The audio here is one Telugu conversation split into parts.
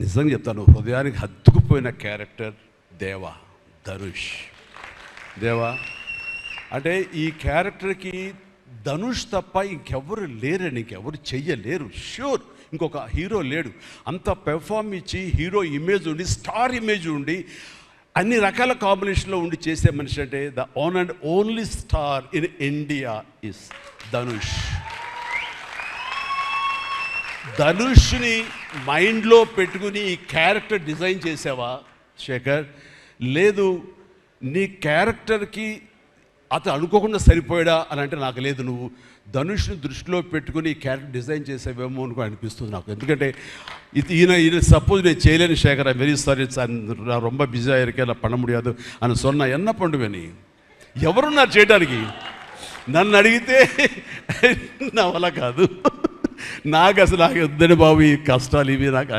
నిజంగా చెప్తాను హృదయానికి హత్తుకుపోయిన క్యారెక్టర్ దేవా ధనుష్. దేవా అంటే ఈ క్యారెక్టర్కి ధనుష్ తప్ప ఇంకెవరు లేరని ఇంకెవరు చెయ్యలేరు. ష్యూర్ ఇంకొక హీరో లేడు. అంత పెర్ఫామ్ ఇచ్చి హీరో ఇమేజ్ ఉండి స్టార్ ఇమేజ్ ఉండి అన్ని రకాల కాంబినేషన్లో ఉండి చేసే మనిషి అంటే the own and only star in India is Dhanush. ధనుష్ని మైండ్లో పెట్టుకుని ఈ క్యారెక్టర్ డిజైన్ చేసావా? శేఖర్ లేదు నీ క్యారెక్టర్కి అతను అనుకోకుండా సరిపోయాడా అని అంటే నాకు లేదు. నువ్వు ధనుష్ని దృష్టిలో పెట్టుకుని ఈ క్యారెక్టర్ డిజైన్ చేసావేమో అనుకో అనిపిస్తుంది నాకు. ఎందుకంటే ఇది ఈయన ఈయన సపోజ్ నేను చేయలేని శేఖర్ వెరీ సారీ నా రొంబ బిజీ ఆயிருக்கே అలా பண்ண అని సొన్న ఎన్న పండుగని ఎవరున్నారు చేయడానికి? నన్ను అడిగితే నా వల్ల కాదు. నాకు అసలు నాకు వద్దని బాబు ఈ కష్టాలు ఇవి నాకు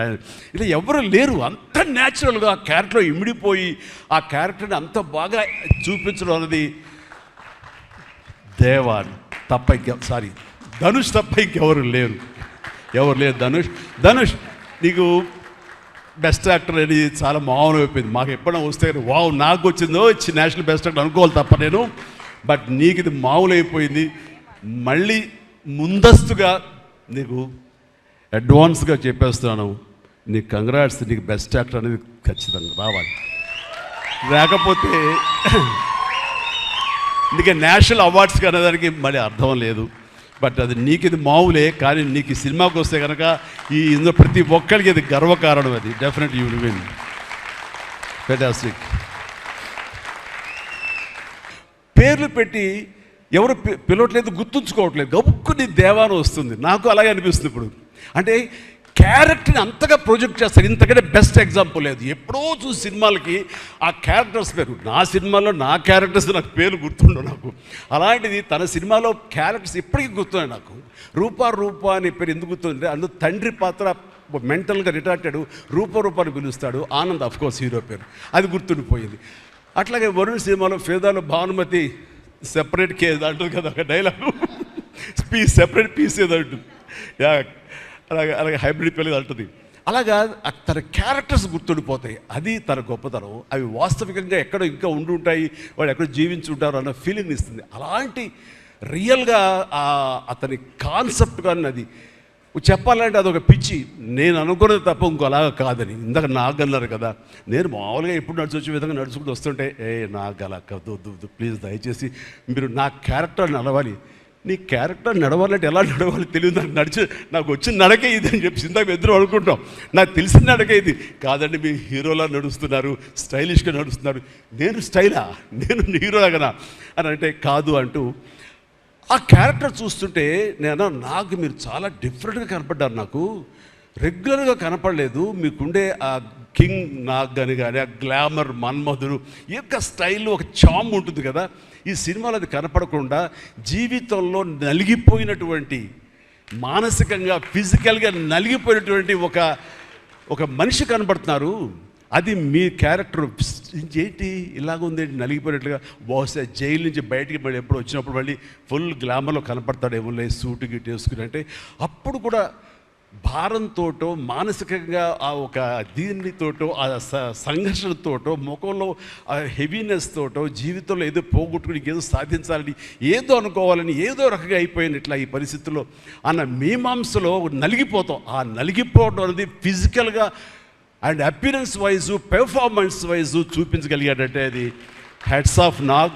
ఇలా ఎవరు లేరు. అంత న్యాచురల్గా ఆ క్యారెక్టర్ ఇమిడిపోయి ఆ క్యారెక్టర్ని అంత బాగా చూపించడం అనేది దేవా తప్ప సారీ ధనుష్ తప్ప ఇంకెవరు లేరు. ఎవరు లేరు? ధనుష్. ధనుష్ నీకు బెస్ట్ యాక్టర్ అని చాలా మామూలు అయిపోయింది. మాకు ఎప్పుడైనా వస్తే వావ్ నాకు వచ్చిందో ఇచ్చి నేషనల్ బెస్ట్ యాక్టర్ అనుకోవాలి తప్ప నేను. బట్ నీకు ఇది మామూలు అయిపోయింది మళ్ళీ ముందస్తుగా నీకు అడ్వాన్స్గా చెప్పేస్తున్నాను. నీకు కంగ్రాట్స్ నీకు బెస్ట్ యాక్టర్ అనేది ఖచ్చితంగా రావాలి. లేకపోతే అందుకే నేషనల్ అవార్డ్స్కి అనేదానికి మళ్ళీ అర్థం లేదు. బట్ అది నీకు ఇది మామూలే కానీ నీకు ఈ సినిమాకి వస్తే కనుక ఈ ఇందులో ప్రతి ఒక్కరికి ఇది గర్వకారణం అది. డెఫినెట్ యూ విన్ ఫెటాస్టిక్ పేర్లు పెట్టి ఎవరు పిలవట్లేదు గుర్తుంచుకోవట్లేదు. గబుక్కుని దేవాను వస్తుంది. నాకు అలాగే అనిపిస్తుంది ఇప్పుడు. అంటే క్యారెక్టర్ని అంతగా ప్రొజెక్ట్ చేస్తారు. ఇంతకంటే బెస్ట్ ఎగ్జాంపుల్ లేదు. ఎప్పుడో చూసి సినిమాలకి ఆ క్యారెక్టర్స్ పేరు. నా సినిమాలో నా క్యారెక్టర్స్ నాకు పేరు గుర్తుండవు నాకు. అలాంటిది తన సినిమాలో క్యారెక్టర్స్ ఇప్పటికీ గుర్తున్నాయి నాకు. రూపా రూపా అనే పేరు ఎందుకు గుర్తుంది అందులో తండ్రి పాత్ర మెంటల్గా రిటార్టెడ్ రూప రూపాన్ని పిలుస్తాడు. ఆనంద్ అఫ్కోర్స్ హీరో పేరు. అది గుర్తుండిపోయింది. అట్లాగే వరుణ్ సినిమాలో ఫేదాలో భానుమతి సెపరేట్ కేజ్ అంటుంది కదా ఒక డైలాగ్ పీస్ సెపరేట్ పీస్ ఏదో అంటుంది. యా అలాగే అలాగే హైబ్రిడ్ పిల్లలు అంటుంది. అలాగా తన క్యారెక్టర్స్ గుర్తుండిపోతాయి. అది తన గొప్పతనం. అవి వాస్తవికంగా ఎక్కడో ఇంకా ఉండి ఉంటాయి వాళ్ళు ఎక్కడో జీవించి ఉంటారు అన్న ఫీలింగ్ ఇస్తుంది. అలాంటి రియల్గా అతని కాన్సెప్ట్ కానీ అది చెప్పాలంటే అదొక పిచ్చి. నేను అనుకున్నది తప్ప ఇంకోలాగా కాదని. ఇందాక నాకు అన్నారు కదా. నేను మామూలుగా ఎప్పుడు నడిచొచ్చే విధంగా నడుచుకుంటూ వస్తుంటే ఏ నాకు అలా ప్లీజ్ దయచేసి మీరు నా క్యారెక్టర్ నడవాలి. నీ క్యారెక్టర్ నడవాలంటే ఎలా నడవాలి తెలియదు. నాకు నడిచి నాకు వచ్చిన నడకే ఇది అని చెప్పి ఇందాక ఇద్దరు అనుకుంటాం. నాకు తెలిసిన నడకే ఇది. కాదండి మీ హీరోలా నడుస్తున్నారు స్టైలిష్గా నడుస్తున్నారు. నేను స్టైలా? నేను హీరోలాగనా? అని అంటే కాదు అంటూ ఆ క్యారెక్టర్ చూస్తుంటే నేను నాకు మీరు చాలా డిఫరెంట్గా కనపడ్డారు నాకు. రెగ్యులర్గా కనపడలేదు మీకుండే ఆ కింగ్ నాగ్ అని కానీ ఆ గ్లామర్ మన్మధుడు ఈ యొక్క స్టైల్ ఒక చామ్ ఉంటుంది కదా ఈ సినిమాలో అది కనపడకుండా జీవితంలో నలిగిపోయినటువంటి మానసికంగా ఫిజికల్గా నలిగిపోయినటువంటి ఒక ఒక మనిషి కనబడుతున్నారు అది మీ క్యారెక్టర్ ఏంటి? ఇలాగుంది నలిగిపోయినట్లుగా బహుశా జైలు నుంచి బయటికి మళ్ళీ ఎప్పుడు వచ్చినప్పుడు మళ్ళీ ఫుల్ గ్లామర్లో కనపడతాడేమో లేదు సూటు గిట్ వేసుకుని అంటే అప్పుడు కూడా భారంతోటో మానసికంగా ఆ ఒక దీనితోటో ఆ స- సంఘర్షణతోటో ముఖంలో ఆ హెవీనెస్ తోటో జీవితంలో ఏదో పోగొట్టుకుని ఏదో సాధించాలని ఏదో అనుకోవాలని ఏదో రకంగా అయిపోయింది ఇట్లా ఈ పరిస్థితుల్లో అన్న మీమాంసలో నలిగిపోతాం. ఆ నలిగిపోవడం అనేది ఫిజికల్గా and appearance wise performance wise చూపించగలిగాడంటే అది హెడ్స్ ఆఫ్ నాగ్